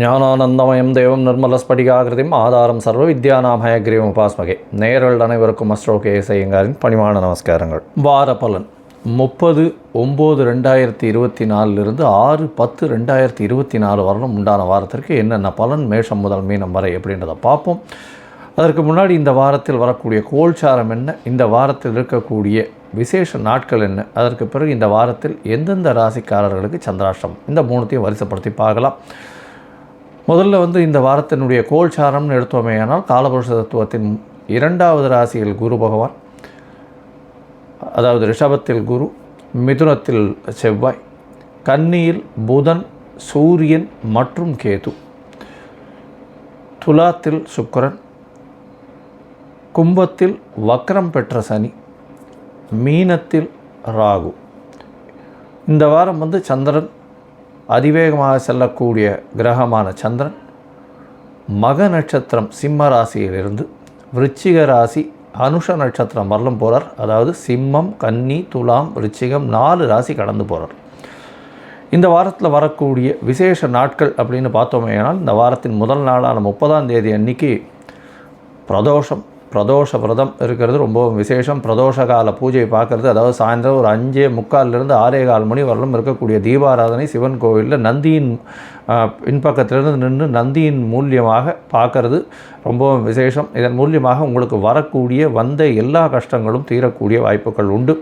ஞானானந்தமயம் தேவம் நிர்மலஸ்படிகாகிருதிம் ஆதாரம் சர்வ வித்யானாமயக்ரீவம் உபாஸ்மகே. நேரல் அனைவருக்கும் அஸ்ட்ரோ கே ஐயங்காரின் பணிவான நமஸ்காரங்கள். வார பலன். முப்பது ஒம்பது ரெண்டாயிரத்தி இருபத்தி நாலுலேருந்து ஆறு பத்து ரெண்டாயிரத்தி இருபத்தி நாலு வரலும் உண்டான வாரத்திற்கு என்னென்ன பலன் மேஷம் முதல் மீனம் வரை எப்படின்றத பார்ப்போம். அதற்கு முன்னாடி இந்த வாரத்தில் வரக்கூடிய கோல்சாரம் என்ன இந்த வாரத்தில் இருக்கக்கூடிய விசேஷ நாட்கள் என்ன அதற்கு பிறகு இந்த வாரத்தில் எந்தெந்த ராசிக்காரர்களுக்கு சந்திராஷ்டம் இந்த மூணுத்தையும் வரிசைப்படுத்தி பார்க்கலாம். முதல்ல வந்து இந்த வாரத்தினுடைய கோல்சாரம்னு எடுத்தோமேயானால் காலபுருஷ தத்துவத்தின் இரண்டாவது ராசியில் குரு பகவான் அதாவது ரிஷபத்தில் குரு மிதுனத்தில் செவ்வாய் கன்னியில் புதன் சூரியன் மற்றும் கேது. துலாத்தில் சுக்கரன் கும்பத்தில் வக்ரம் பெற்ற சனி மீனத்தில் ராகு. இந்த வாரம் வந்து சந்திரன் அதிவேகமாக செல்லக்கூடிய கிரகமான சந்திரன் மக நட்சத்திரம் சிம்ம ராசியிலிருந்து விருச்சிக ராசி அனுஷ நட்சத்திரம் வரலும் போகிறார் அதாவது சிம்மம் கன்னி துலாம் விருச்சிகம் நாலு ராசி கடந்து போகிறார் இந்த வாரத்தில் வரக்கூடிய விசேஷ நாட்கள் அப்படின்னு பார்த்தோமே ஆனால் இந்த வாரத்தின் முதல் நாளான முப்பதாம் தேதி அன்னைக்கு பிரதோஷம் பிரதோஷ விரதம் இருக்கிறது. ரொம்பவும் விசேஷம். பிரதோஷ கால பூஜை பார்க்குறது. அதாவது சாயந்தரம் ஒரு அஞ்சே முக்கால்லேருந்து ஆறே கால் மணி வரலும் இருக்கக்கூடிய தீபாராதனை சிவன் கோவிலில் நந்தியின் பின்பக்கத்திலிருந்து நின்று நந்தியின் மூலியமாக பார்க்கறது. ரொம்பவும் விசேஷம். இதன் மூலியமாக உங்களுக்கு வரக்கூடிய வந்த எல்லா கஷ்டங்களும் தீரக்கூடிய வாய்ப்புகள் உண்டு.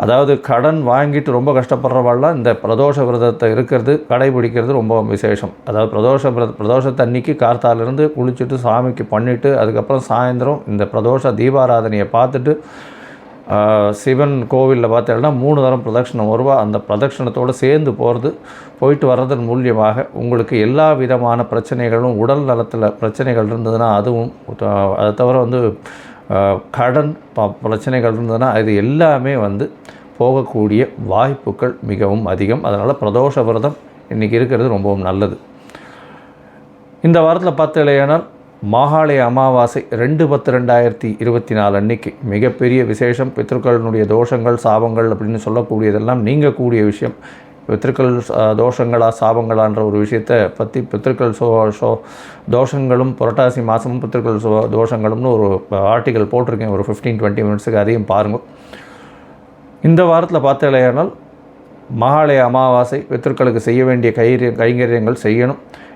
அதாவது கடன் வாங்கிட்டு ரொம்ப கஷ்டப்படுறவாள்லாம் இந்த பிரதோஷ விரதத்தை இருக்கிறது கடைபிடிக்கிறது ரொம்ப விசேஷம். அதாவது பிரதோஷ விரத பிரதோஷத்தை அன்னைக்கு கார்த்தாலேருந்து குளிச்சுட்டு சாமிக்கு பண்ணிவிட்டு அதுக்கப்புறம் சாயந்தரம் இந்த பிரதோஷ தீபாராதனையை பார்த்துட்டு சிவன் கோவிலில் பார்த்தீங்கன்னா மூணு தரம் பிரதட்சணம் வருவா. அந்த பிரதட்சிணத்தோடு சேர்ந்து போகிறது போயிட்டு வர்றதன் மூலியமாக உங்களுக்கு எல்லா விதமான பிரச்சனைகளும் உடல் நலத்தில் பிரச்சனைகள் இருந்ததுன்னா அதுவும் அதை தவிர வந்து கடன் ப பிரச்சனைகள் இருந்ததுன்னா இது எல்லாமே வந்து போகக்கூடிய வாய்ப்புகள் மிகவும் அதிகம். அதனால் பிரதோஷ விரதம் இன்றைக்கி இருக்கிறது ரொம்பவும் நல்லது. இந்த வாரத்தில் பார்த்து இல்லையானால் மாகாளய அமாவாசை ரெண்டு பத்து ரெண்டாயிரத்தி இருபத்தி நாலு அன்னைக்கு மிகப்பெரிய விசேஷம். பித்ருக்களினுடைய தோஷங்கள் சாபங்கள் அப்படின்னு சொல்லக்கூடியதெல்லாம் நீங்கக்கூடிய விஷயம். பித்திருக்கள் தோஷங்களா சாபங்களான்ற ஒரு விஷயத்தை பற்றி பித்திருக்கள் சோ ஷோ தோஷங்களும் புரட்டாசி மாதமும் பித்திருக்கள் சோ தோஷங்களும்னு ஒரு ஆர்டிக்கல் போட்டிருக்கேன். ஒரு ஃபிஃப்டீன் டுவெண்ட்டி மினிட்ஸுக்கு அதையும் பாருங்கள் இந்த வாரத்தில் பார்த்தலையானால் மகாலய அமாவாசை பித்திருக்களுக்கு செய்ய வேண்டிய கைரிய கைங்கரியங்கள் செய்யணும்.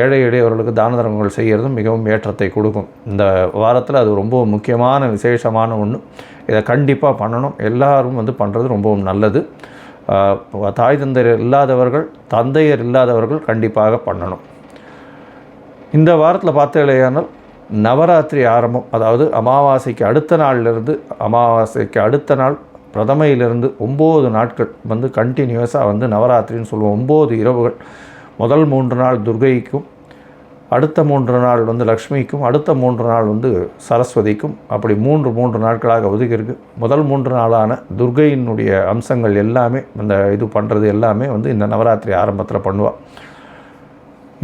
ஏழை எளியவர்களுக்கு தான தர்மங்கள் செய்கிறதும் மிகவும் ஏற்றத்தை கொடுக்கும். இந்த வாரத்தில் அது ரொம்ப முக்கியமான விசேஷமான ஒன்று இதை கண்டிப்பாக பண்ணணும். எல்லாரும் வந்து பண்ணுறது ரொம்பவும் நல்லது. தாய் தந்தையர் இல்லாதவர்கள் தந்தையர் இல்லாதவர்கள் கண்டிப்பாக பண்ணணும். இந்த வாரத்தில் பார்த்தீங்களேயானால் நவராத்திரி ஆரம்பம் அதாவது அமாவாசைக்கு அடுத்த நாள்லேருந்து அமாவாசைக்கு அடுத்த நாள் பிரதமையிலிருந்து ஒம்பது நாட்கள் வந்து கண்டினியூஸாக வந்து நவராத்திரின்னு சொல்லுவோம். ஒம்பது இரவுகள். முதல் மூன்று நாள் துர்கைக்கும் அடுத்த மூன்று நாள் வந்து லக்ஷ்மிக்கும் அடுத்த மூன்று நாள் வந்து சரஸ்வதிக்கும் அப்படி மூன்று மூன்று நாட்களாக ஒதுக்கியிருக்கு. முதல் மூன்று நாளான துர்கையினுடைய அம்சங்கள் எல்லாமே இந்த இது பண்ணுறது எல்லாமே வந்து இந்த நவராத்திரி ஆரம்பத்தில் பண்ணுவாள்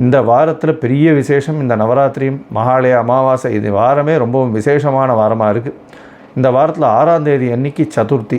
இந்த வாரத்தில் பெரிய விசேஷம் இந்த நவராத்திரியும் மகாலய அமாவாசை இது வாரமே ரொம்பவும் விசேஷமான வாரமாக இருக்குது இந்த வாரத்தில் ஆறாம் தேதி அன்னைக்கு சதுர்த்தி.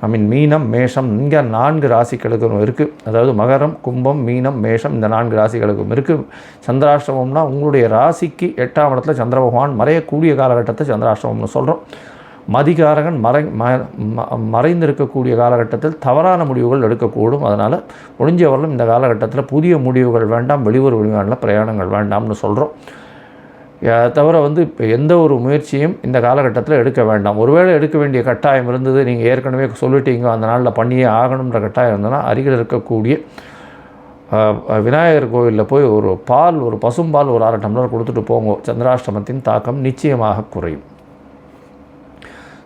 ஐ மீன் மீனம் மேஷம் இங்கே நான்கு ராசிகளுக்கும் இருக்குது அதாவது மகரம் கும்பம் மீனம் மேஷம் இந்த நான்கு ராசிகளுக்கும் இருக்குது சந்திராஷ்டமம்னா உங்களுடைய ராசிக்கு எட்டாம் இடத்துல சந்திர பகவான் மறையக்கூடிய காலகட்டத்தை சந்திராஷ்டமம்னு சொல்கிறோம் மதிகாரகன் மறை ம மறைந்திருக்கக்கூடிய காலகட்டத்தில் தவறான முடிவுகள் எடுக்கக்கூடும். அதனால் முடிஞ்சவர்களும் இந்த காலகட்டத்தில் புதிய முடிவுகள் வேண்டாம் வெளியூர் வெளிநாட்டில் பிரயாணங்கள் வேண்டாம்னு சொல்கிறோம் அதை தவிர வந்து இப்போ எந்த ஒரு முயற்சியும் இந்த காலகட்டத்தில் எடுக்க வேண்டாம். ஒருவேளை எடுக்க வேண்டிய கட்டாயம் இருந்தது நீங்கள் ஏற்கனவே சொல்லிட்டீங்க அந்த நாளில் பண்ணியே ஆகணுன்ற கட்டாயம் இருந்ததுன்னா அருகில் இருக்கக்கூடிய விநாயகர் கோவிலில் போய் ஒரு பால் ஒரு பசும்பால் ஒரு அரை டம்ளர் கொடுத்துட்டு போங்க. சந்திராஷ்டமத்தின் தாக்கம் நிச்சயமாக குறையும்.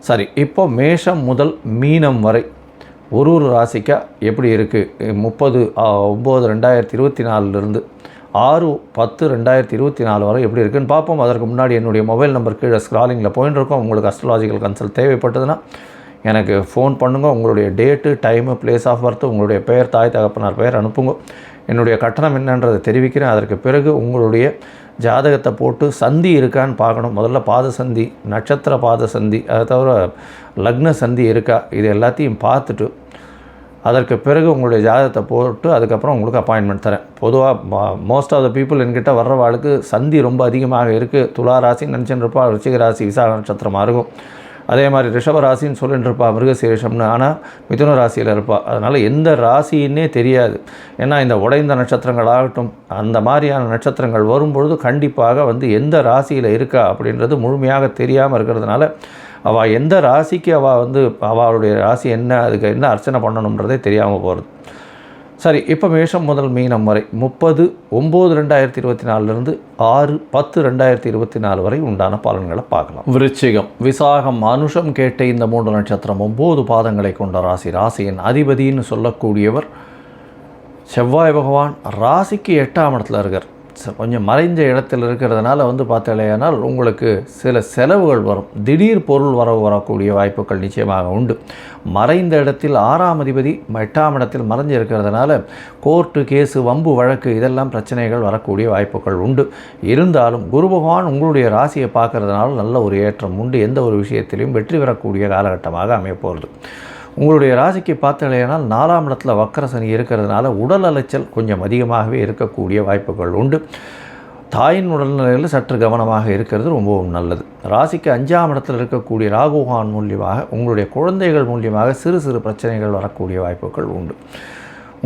சரி இப்போ மேஷம் முதல் மீனம் வரை ஒரு ஒரு ராசிக்கா எப்படி இருக்குது முப்பது ஒம்பது ரெண்டாயிரத்தி இருபத்தி நாலுலேருந்து ஆறு பத்து ரெண்டாயிரத்தி இருபத்தி நாலு வரை எப்படி இருக்குன்னு பார்ப்போம். அதற்கு முன்னாடி என்னுடைய மொபைல் நம்பர் கீழே ஸ்க்ராலிங்கில் போயின்னு இருக்கோம். உங்களுக்கு அஸ்ட்ராலாஜிக்கல் கன்சல்ட் தேவைப்பட்டதுன்னா எனக்கு ஃபோன் பண்ணுங்கள் உங்களுடைய date time place of birth உங்களுடைய பெயர் தாய் தகப்பனார் பெயர் அனுப்புங்க. என்னுடைய கட்டணம் என்னன்றதை தெரிவிக்கிறேன். அதற்கு பிறகு உங்களுடைய ஜாதகத்தை போட்டு சந்தி இருக்கான்னு பார்க்கணும். முதல்ல பாத சந்தி நட்சத்திர பாத சந்தி அதை தவிர லக்ன சந்தி இருக்கா? இது எல்லாத்தையும் பார்த்துட்டு அதற்கு பிறகு உங்களுடைய ஜாதகத்தை போட்டு அதுக்கப்புறம் உங்களுக்கு அப்பாயின்மெண்ட் தரேன். பொதுவாக மோஸ்ட் ஆஃப் த பீப்புள் என்கிட்ட வர்றவாளுக்கு சந்தி ரொம்ப அதிகமாக இருக்குது துலா ராசி நினச்சின்னு இருப்பா ரிச்சிக ராசி விசாக நட்சத்திரமாக இருக்கும் அதே மாதிரி ரிஷப ராசின்னு சொல்லிட்டு இருப்பா மிருகசீரிஷம்னு ஆனால் மிதுன ராசியில் இருப்பாள் அதனால் எந்த ராசின்னே தெரியாது. ஏன்னா இந்த உடைந்த நட்சத்திரங்கள் ஆகட்டும் அந்த மாதிரியான நட்சத்திரங்கள் வரும்பொழுது கண்டிப்பாக வந்து எந்த ராசியில் இருக்கா அப்படின்றது முழுமையாக தெரியாமல் இருக்கிறதுனால அவள் எந்த ராசிக்கு அவள் வந்து அவளுடைய ராசி என்ன அதுக்கு என்ன அர்ச்சனை பண்ணணுன்றதே தெரியாமல் போகிறது சரி இப்போ மேஷம் முதல் மீனம் வரை முப்பது ஒம்பது ரெண்டாயிரத்தி இருபத்தி நாலுலேருந்து ஆறு பத்து ரெண்டாயிரத்தி இருபத்தி நாலு வரை உண்டான பலன்களை பார்க்கலாம். விருச்சிகம் விசாகம் அனுஷம் கேட்ட இந்த மூன்று நட்சத்திரம் ஒம்பது பாதங்களை கொண்ட ராசி. ராசியின் அதிபதின்னு சொல்லக்கூடியவர் செவ்வாய் பகவான் ராசிக்கு எட்டாம் இடத்துல இருக்கார். கொஞ்சம் மறைஞ்ச இடத்தில் இருக்கிறதுனால வந்து பார்த்தாலேயானால் உங்களுக்கு சில செலவுகள் வரும். திடீர் பொருள் வரவு வரக்கூடிய வாய்ப்புகள் நிச்சயமாக உண்டு. மறைந்த இடத்தில் ஆறாம் அதிபதி எட்டாம் இடத்தில் மறைஞ்சு இருக்கிறதுனால கோர்ட்டு கேஸு வம்பு வழக்கு இதெல்லாம் பிரச்சனைகள் வரக்கூடிய வாய்ப்புகள் உண்டு. இருந்தாலும் குரு பகவான் உங்களுடைய ராசியை பார்க்கறதுனால நல்ல ஒரு ஏற்றம் உண்டு. எந்த ஒரு விஷயத்திலையும் வெற்றி பெறக்கூடிய காலகட்டமாக அமையப்போகிறது உங்களுடைய ராசிக்கு பார்த்தலையானால் நாலாம் இடத்துல வக்கர சனி இருக்கிறதுனால உடல் அலைச்சல் கொஞ்சம் அதிகமாகவே இருக்கக்கூடிய வாய்ப்புகள் உண்டு. தாயின் உடல்நிலையில் சற்று கவனமாக இருக்கிறது ரொம்பவும் நல்லது. ராசிக்கு அஞ்சாம் இடத்தில் இருக்கக்கூடிய ராகுகான் மூலியமாக உங்களுடைய குழந்தைகள் மூலியமாக சிறு சிறு பிரச்சனைகள் வரக்கூடிய வாய்ப்புகள் உண்டு.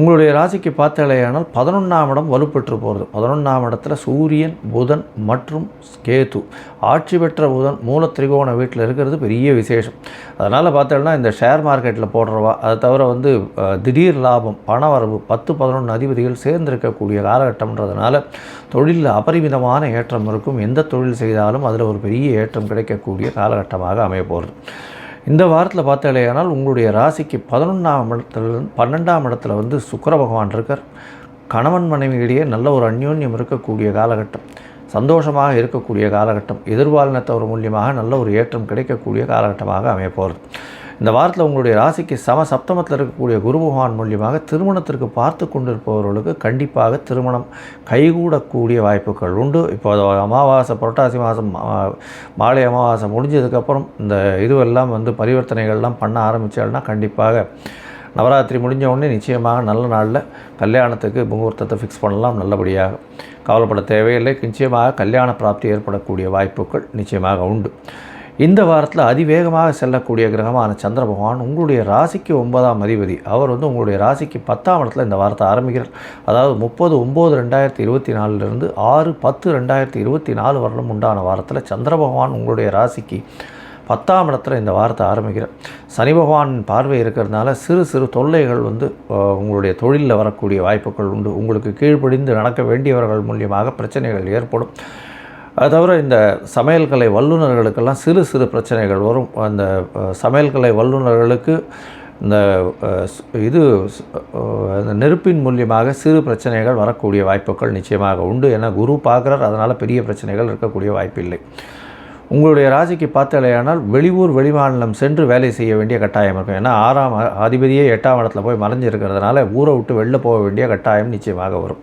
உங்களுடைய ராசிக்கு பார்த்தாலேயானால் பதினொன்றாம் இடம் வலுப்பெற்று போகிறது பதினொன்றாம் இடத்துல சூரியன் புதன் மற்றும் கேது. ஆட்சி பெற்ற புதன் மூல திரிகோண வீட்டில் இருக்கிறது பெரிய விசேஷம். அதனால் பார்த்தோம்னா இந்த ஷேர் மார்க்கெட்டில் போடுறவா அதை தவிர வந்து திடீர் லாபம் பண வரவு பத்து பதினொன்று அதிபதிகள் சேர்ந்திருக்கக்கூடிய காலகட்டம்ன்றதுனால தொழிலில் அபரிமிதமான ஏற்றம் இருக்கும். எந்த தொழில் செய்தாலும் அதில் ஒரு பெரிய ஏற்றம் கிடைக்கக்கூடிய காலகட்டமாக அமைய போகிறது இந்த வாரத்தில் பார்த்தாலேயானால் உங்களுடைய ராசிக்கு பதினொன்றாம் இடத்துல பன்னெண்டாம் இடத்துல வந்து சுக்கர பகவான் இருக்கார். கணவன் மனைவியிடையே நல்ல ஒரு அந்யோன்யம் இருக்கக்கூடிய காலகட்டம் சந்தோஷமாக இருக்கக்கூடிய காலகட்டம் எதிர்பாலினத்தவர் மூலியமாக நல்ல ஒரு ஏற்றம் கிடைக்கக்கூடிய காலகட்டமாக அமைய போகிறது இந்த வாரத்தில் உங்களுடைய ராசிக்கு சம சப்தமத்தில் இருக்கக்கூடிய குரு பகவான் மூலியமாக திருமணத்திற்கு பார்த்து கொண்டிருப்பவர்களுக்கு கண்டிப்பாக திருமணம் கைகூடக்கூடிய வாய்ப்புகள் உண்டு. இப்போ அது அமாவாசை புரட்டாசி மாதம் மாலை அமாவாசை முடிஞ்சதுக்கப்புறம் இந்த இதுவெல்லாம் வந்து பரிவர்த்தனைகள்லாம் பண்ண ஆரம்பித்தால்னா கண்டிப்பாக நவராத்திரி முடிஞ்ச உடனே நிச்சயமாக நல்ல நாளில் கல்யாணத்துக்கு முகூர்த்தத்தை ஃபிக்ஸ் பண்ணலாம் நல்லபடியாக. கவலைப்பட தேவையில்லை. நிச்சயமாக கல்யாண பிராப்தி ஏற்படக்கூடிய வாய்ப்புகள் நிச்சயமாக உண்டு. இந்த வாரத்தில் அதிவேகமாக செல்லக்கூடிய கிரகமான சந்திர பகவான் உங்களுடைய ராசிக்கு ஒன்பதாம் அதிபதி. அவர் வந்து உங்களுடைய ராசிக்கு பத்தாம் இடத்துல இந்த வாரத்தை ஆரம்பிக்கிறார். அதாவது முப்பது ஒம்பது ரெண்டாயிரத்தி இருபத்தி நாலுலேருந்து ஆறு பத்து ரெண்டாயிரத்தி இருபத்தி நாலு வருடம் உண்டான வாரத்தில் சந்திர பகவான் உங்களுடைய ராசிக்கு பத்தாம் இடத்துல இந்த வாரத்தை ஆரம்பிக்கிறார். சனி பகவான் பார்வை இருக்கிறதுனால சிறு சிறு தொல்லைகள் வந்து உங்களுடைய தொழிலில் வரக்கூடிய வாய்ப்புகள் உண்டு. உங்களுக்கு கீழ்ப்படிந்து நடக்க வேண்டியவர்கள் மூலியமாக பிரச்சனைகள் ஏற்படும். அது தவிர இந்த சமையல் கலை வல்லுநர்களுக்கெல்லாம் சிறு சிறு பிரச்சனைகள் வரும். அந்த சமையல் கலை வல்லுநர்களுக்கு இந்த இது அந்த நெருப்பின் மூலியமாக சிறு பிரச்சனைகள் வரக்கூடிய வாய்ப்புகள் நிச்சயமாக உண்டு ஏன்னா குரு பார்க்குறார். அதனால் பெரிய பிரச்சனைகள் இருக்கக்கூடிய வாய்ப்பில்லை. உங்களுடைய ராசிக்கு பார்த்தாலேயானால் வெளியூர் வெளிமாநிலம் சென்று வேலை செய்ய வேண்டிய கட்டாயம் இருக்கும். ஏன்னா ஆறாம் அதிபதியே எட்டாம் இடத்துல போய் மறைஞ்சு இருக்கிறதுனால ஊரை விட்டு வெளில போக வேண்டிய கட்டாயம் நிச்சயமாக வரும்.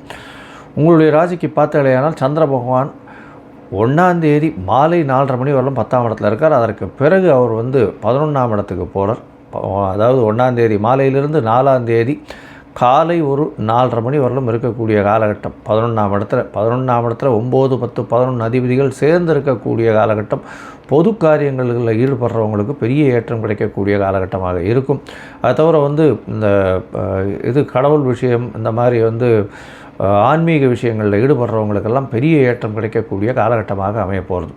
உங்களுடைய ராசிக்கு பார்த்தாலேயானால் சந்திர பகவான் ஒன்றாந்தேதி மாலை நாலரை மணி வரலும் பத்தாம் இடத்துல இருக்கார். அதற்கு பிறகு அவர் வந்து பதினொன்றாம் இடத்துக்கு போகிறார் அதாவது ஒன்றாந்தேதி மாலையிலிருந்து நாலாந்தேதி காலை ஒரு நாலரை மணி வரலும் இருக்கக்கூடிய காலகட்டம். பதினொன்றாம் இடத்துல பதினொன்றாம் இடத்துல ஒம்பது பத்து பதினொன்று அதிபதிகள் சேர்ந்து இருக்கக்கூடிய காலகட்டம். பொது காரியங்களில் ஈடுபடுறவங்களுக்கு பெரிய ஏற்றம் கிடைக்கக்கூடிய காலகட்டமாக இருக்கும். அது தவிர வந்து இந்த இது கடவுள் விஷயம் இந்த மாதிரி வந்து ஆன்மீக விஷயங்களில் ஈடுபடுறவங்களுக்கெல்லாம் பெரிய ஏற்றம் கிடைக்கக்கூடிய காலகட்டமாக அமைய போகிறது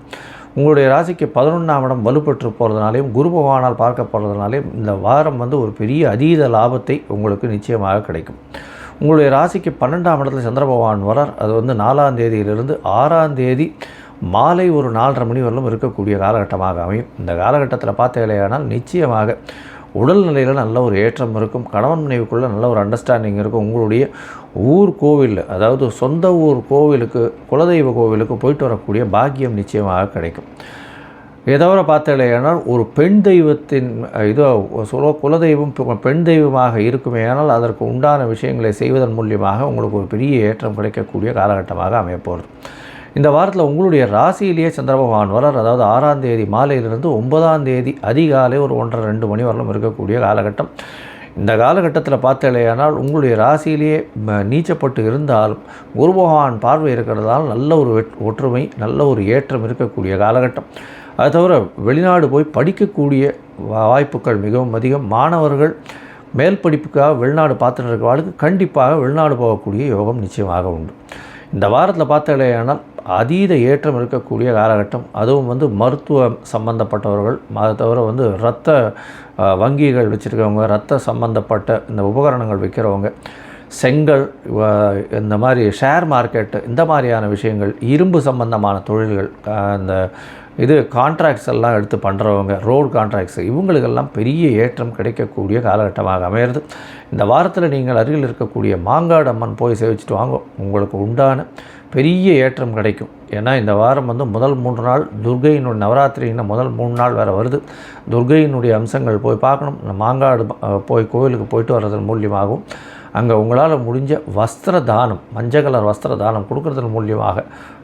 உங்களுடைய ராசிக்கு பதினொன்றாம் இடம் வலுப்பெற்று போகிறதுனாலையும் குரு பகவானால் பார்க்கப்படுறதுனாலையும் இந்த வாரம் வந்து ஒரு பெரிய அதீத லாபத்தை உங்களுக்கு நிச்சயமாக கிடைக்கும். உங்களுடைய ராசிக்கு பன்னெண்டாம் இடத்துல சந்திர பகவான் வரார். அது வந்து நாலாம் தேதியிலிருந்து ஆறாம் தேதி மாலை ஒரு நாலரை மணி வரலும் இருக்கக்கூடிய காலகட்டமாக அமையும். இந்த காலகட்டத்தில் பார்த்தீங்களேயானால் நிச்சயமாக உடல்நிலையில் நல்ல ஒரு ஏற்றம் இருக்கும். கணவன் மனைவிக்குள்ளே நல்ல ஒரு அண்டர்ஸ்டாண்டிங் இருக்கும். உங்களுடைய ஊர் கோவில் அதாவது சொந்த ஊர் கோவிலுக்கு குலதெய்வ கோவிலுக்கு போயிட்டு வரக்கூடிய பாக்கியம் நிச்சயமாக கிடைக்கும். எதவர பார்த்தாலேயானால் ஒரு பெண் தெய்வத்தின் இதோ சொல்ல குலதெய்வம் பெண் தெய்வமாக இருக்குமே ஆனால் அதற்கு உண்டான விஷயங்களை செய்வதன் மூலியமாக உங்களுக்கு ஒரு பெரிய ஏற்றம் கிடைக்கக்கூடிய காலகட்டமாக அமையப்போகிறது. இந்த வாரத்தில் உங்களுடைய ராசியிலேயே சந்திர பகவான் வரார் அதாவது ஆறாம் தேதி மாலையிலிருந்து ஒன்பதாம் தேதி அதிகாலை ஒரு ஒன்றரை ரெண்டு மணி வரலும் இருக்கக்கூடிய காலகட்டம். இந்த காலகட்டத்தில் பார்த்தலையானால் உங்களுடைய ராசியிலேயே நீச்சப்பட்டு இருந்தாலும் குரு பகவான் பார்வை இருக்கிறதால் நல்ல ஒரு ஒற்றுமை நல்ல ஒரு ஏற்றம் இருக்கக்கூடிய காலகட்டம். அது தவிர வெளிநாடு போய் படிக்கக்கூடிய வாய்ப்புகள் மிகவும் அதிகம். மாணவர்கள் மேல் படிப்புக்காக வெளிநாடு பார்த்துட்டு இருக்கிறவர்களுக்கு கண்டிப்பாக வெளிநாடு போகக்கூடிய யோகம் நிச்சயமாக உண்டு. இந்த வாரத்தில் பார்த்தாலேயானால் அதீத ஏற்றம் இருக்கக்கூடிய காலகட்டம். அதுவும் வந்து மருத்துவம் சம்பந்தப்பட்டவர்கள் அதை தவிர வந்து இரத்த வங்கிகள் வச்சுருக்கவங்க ரத்த சம்பந்தப்பட்ட இந்த உபகரணங்கள் விற்கிறவங்க செங்கல் இந்த மாதிரி ஷேர் மார்க்கெட்டு இந்த மாதிரியான விஷயங்கள் இரும்பு சம்பந்தமான தொழில்கள் இந்த இது கான்ட்ராக்ட்ஸ் எல்லாம் எடுத்து பண்ணுறவங்க ரோடு கான்ட்ராக்ட்ஸ் இவங்களுக்கெல்லாம் பெரிய ஏற்றம் கிடைக்கக்கூடிய காலகட்டமாக அமையிறது. இந்த வாரத்தில் நீங்கள் அருகில் இருக்கக்கூடிய மாங்காடு அம்மன் போய் சேவிச்சுட்டு வாங்க உங்களுக்கு உண்டான பெரிய ஏற்றம் கிடைக்கும். ஏன்னா இந்த வாரம் வந்து முதல் மூன்று நாள் துர்கையினுடைய நவராத்திரின்னு முதல் மூணு நாள் வேறு வருது. துர்கையினுடைய அம்சங்கள் போய் பார்க்கணும். மாங்காடு போய் கோவிலுக்கு போயிட்டு வர்றதன் மூலியமாகவும் அங்கே உங்களால் முடிஞ்ச வஸ்திர தானம் மஞ்சள் கலர் வஸ்திர தானம் கொடுக்குறதன் மூலியமாக